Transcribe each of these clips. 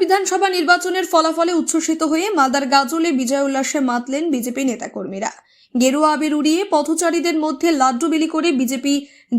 বিধানসভা নির্বাচনের ফলাফলে উচ্ছ্বসিত হয়ে মালদার গাজলে বিজয় উল্লাসে মাতলেন বিজেপি নেতাকর্মীরা। গেরুয়া আবির উড়িয়ে পথচারীদের মধ্যে লাড্ডু বিলি করে বিজেপি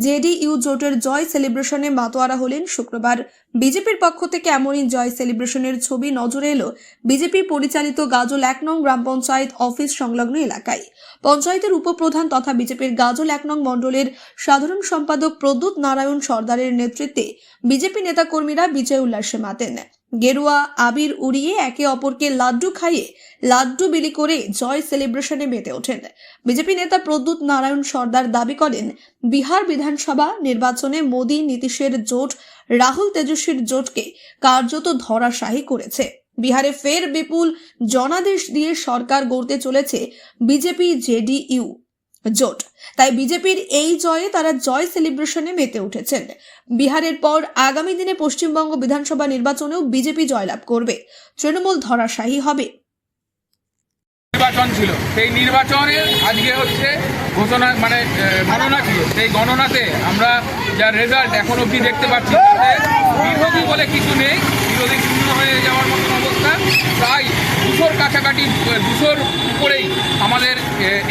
জেডিইউ জোটের জয় সেলিব্রেশনে মাতোয়ারা হলেন শুক্রবার। বিজেপির পক্ষ থেকে এমনই জয় সেলিব্রেশনের ছবি নজরে এলো বিজেপি পরিচালিত গাজল এক নং গ্রাম পঞ্চায়েত অফিস সংলগ্ন এলাকায়। পঞ্চায়েতের উপপ্রধান তথা বিজেপির গাজল এক নং মণ্ডলের সাধারণ সম্পাদক প্রদ্যুৎ নারায়ণ সর্দারের নেতৃত্বে বিজেপি নেতাকর্মীরা বিজয় উল্লাসে মাতেন। গেরুয়া, আবির উড়িয়ে একে অপরকে লাড্ডু খাইয়ে লাড্ডু বিলি করে জয় সেলিব্রেশনে মেতে ওঠেন। বিজেপি নেতা প্রদ্যুৎ নারায়ণ সর্দার দাবি করেন, বিহার বিধানসভা নির্বাচনে মোদী, নীতিশের জোট, রাহুল তেজস্বীর জোটকে কার্যত ধরাশাহী করেছে। বিহারে ফের বিপুল জনাদেশ দিয়ে সরকার গড়তে চলেছে বিজেপি জেডিইউ। জোট। তাই বিজেপির এই জয়ে তারা জয় সেলিব্রেশনে মেতে উঠেছেন। বিহারের পর আগামী দিনে পশ্চিমবঙ্গ বিধানসভা নির্বাচনেও বিজেপি জয়লাভ করবে। তৃণমূল ধরাশাহী হবে। নির্বাচন ছিল। সেই নির্বাচনে আজকে হচ্ছে ঘোষণা মানে গণনা ছিল। সেই গণনাতে আমরা যার রেজাল্ট এখন অবধি দেখতে পাচ্ছি বিরোধী বলে কিছু নেই। বিরোধী শূন্য হয়ে যাওয়ার মতন অবস্থা। দুশোর কাছাকাছি দুশোর উপরেই আমাদের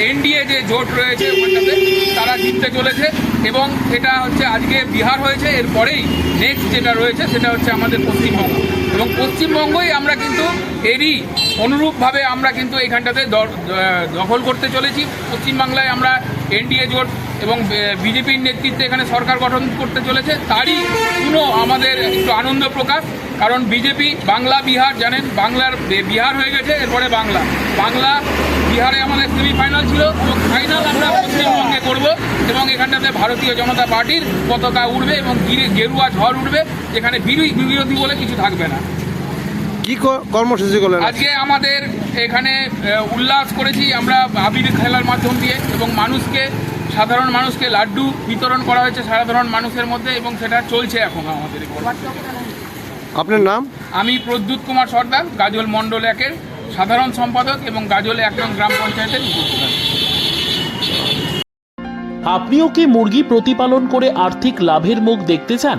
এনডিএ যে জোট রয়েছে ওখানটাতে, তারা জিততে চলেছে এবং সেটা হচ্ছে আজকে বিহার হয়েছে এরপরেই নেক্সট যেটা রয়েছে সেটা হচ্ছে আমাদের পশ্চিমবঙ্গ। এবং পশ্চিমবঙ্গই আমরা কিন্তু এরই অনুরূপভাবে আমরা কিন্তু এখানটাতে দখল করতে চলেছি। পশ্চিমবাংলায় আমরা এনডিএ জোট এবং বিজেপির নেতৃত্বে এখানে সরকার গঠন করতে চলেছে, তারই কোনো আমাদের একটু আনন্দ প্রকাশ। কারণ বিজেপি, বাংলা, বিহার, জানেন, বাংলার বিহার হয়ে গেছে, এরপরে বাংলা। বাংলা, বিহারে আমাদের সেমিফাইনাল ছিল এবং ফাইনাল আমরা পশ্চিমবঙ্গে করব এবং এখানটাতে ভারতীয় জনতা পার্টির পতাকা উঠবে এবং গিরে- গেরুয়া ঝড় উঠবে যেখানে বিরোধী বলে কিছু থাকবে না। কি ক- কর্মসূচি করলেন? আজকে আমাদের এখানে উল্লাস করেছি আমরা আবির খেলার মাধ্যম দিয়ে এবং মানুষকে সাধারণ মানুষকে লাড্ডু বিতরণ করা হয়েছে সাধারণ মানুষের মধ্যে এবং সেটা চলছে এখন আমাদের আপনার নাম? আমি প্রদ্যুৎ কুমার সর্দার গাজল মণ্ডল একের সাধারণ সম্পাদক এবং গাজল এক নং গ্রাম পঞ্চায়েতের উপপ্রধান আপনিও কি মুরগি প্রতিপালন করে আর্থিক লাভের মুখ দেখতে চান?